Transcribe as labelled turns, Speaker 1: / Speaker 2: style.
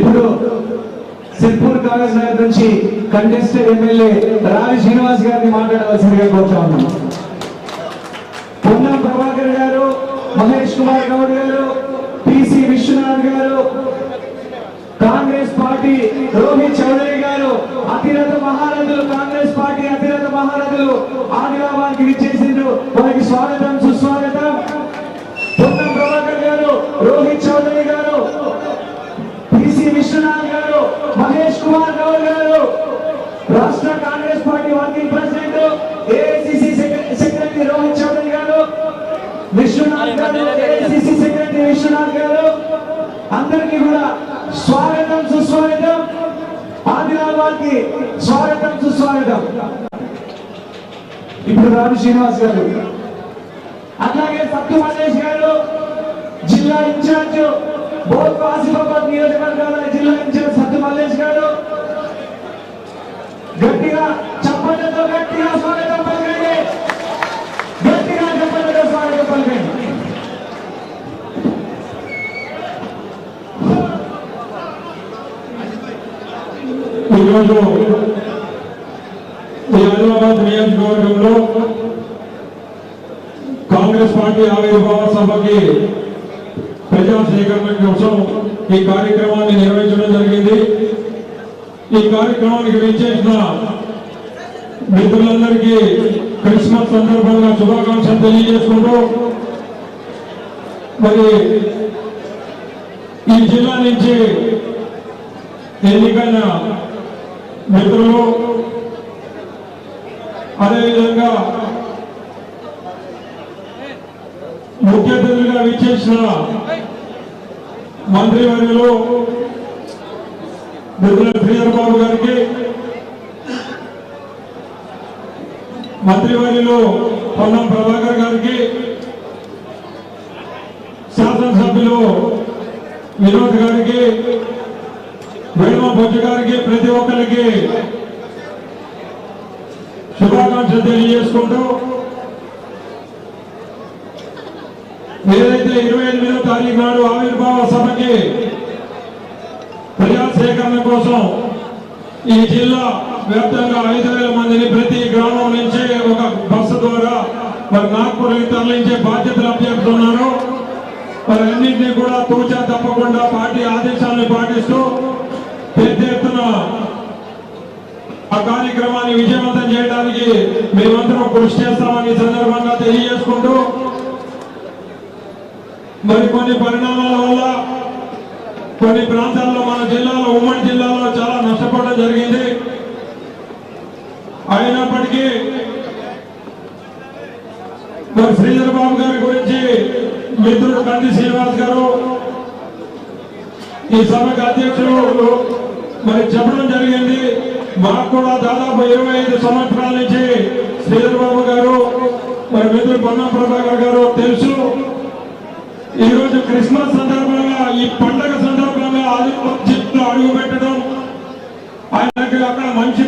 Speaker 1: ఇప్పుడు సిర్పూర్ కాంగ్రెస్ నగర్ నుంచి contested MLA రావి శ్రీనివాస్ గారిని మాట్లాడవలసిందిగా కోరుతా ఉన్నాం. పొన్నం ప్రభాకర్ గారు మహేష్ కుమార్ గౌడ్ గారు పిసి విశ్వనాథ్ గారు కాంగ్రెస్ పార్టీ రోహిత్ చౌదరి గారు అతిరథ మహారథులు కాంగ్రెస్ పార్టీ అతిరథ మహారథులు ఆదిలాబాద్కి విచ్చేసిండ్రు. అందరికీ కూడా స్వాగతం సుస్వాగతం. ఆదిలాబాద్కి స్వాగతం సుస్వాగతం. ఇప్పుడు రావి శ్రీనివాస్ గారు. అట్లాగే సత్తు మహేష్ గారు జిల్లా ఇన్ఛార్జ్ బోత్ ఆసిఫాబాద్ నియోజకవర్గాల జిల్లా ఇన్ఛార్జ్ సత్తు మల్లేష్ గారు గట్టిగా చప్పట్లతో గట్టిగా స్వాగతం పలకండి గట్టిగా చప్పట్లతో స్వాగతం పలకండి
Speaker 2: ఈరోజు ఈ నియోజకవర్గంలో కాంగ్రెస్ పార్టీ ఆవిర్భావ సభకి ప్రజా సేకరణ కోసం ఈ కార్యక్రమాన్ని నిర్వహించడం జరిగింది. ఈ కార్యక్రమానికి విచ్చేసిన మిత్రులందరికీ క్రిస్మస్ సందర్భంగా శుభాకాంక్షలు తెలియజేసుకుంటూ మరి ఈ జిల్లా నుంచి ఎన్నికైన మిత్రులు అదేవిధంగా ముఖ్య అతిథులుగా విచ్చేసిన మంత్రివర్యులు మిత్రుల శ్రీధర్ బాబు గారికి మంత్రివర్యులు పొన్నం ప్రభాకర్ గారికి శాసనసభ్యులు వినోద్ గారికి వేణుమ బొజ్జు గారికి ప్రతి ఒక్కరికి శుభాకాంక్షలు తెలియజేసుకుంటూ ఏదైతే ఇరవై ఎనిమిదో తారీఖు నాడు ఆవిర్భావ సభకి ప్రజా సేకరణ కోసం ఈ జిల్లా వ్యాప్తంగా ఐదు వేల మందిని ప్రతి గ్రామం నుంచి ఒక బస్సు ద్వారా మరి నాగ్పూర్కి తరలించే బాధ్యతలు అప్పచెప్తున్నారు మరి అన్నింటినీ కూడా తూచా తప్పకుండా పార్టీ ఆదేశాలను పాటిస్తూ చేయడానికి మేమందరం కృషి చేస్తామని సందర్భంగా తెలియజేసుకుంటూ మరి కొన్ని పరిణామాల వల్ల కొన్ని ప్రాంతాల్లో మన జిల్లాలో ఉమ్మడి జిల్లాలో చాలా నష్టపోవడం జరిగింది. అయినప్పటికీ మరి శ్రీధర్ బాబు గారి గురించి మిత్రుడు కంది శ్రీనివాస్ గారు ఈ సభకు అధ్యక్షులు మరి చెప్పడం జరిగింది. మాకు కూడా దాదాపు ఇరవై ఐదు సంవత్సరాల నుంచి శ్రీధర్బాబు గారు మరి మిత్రులు పొన్న ప్రభాకర్ గారు తెలుసు. ఈరోజు క్రిస్మస్ సందర్భంగా ఈ పండగ సందర్భంగా ఆదివాసీ అడుగు పెట్టడం ఆయనకి అక్కడ మంచి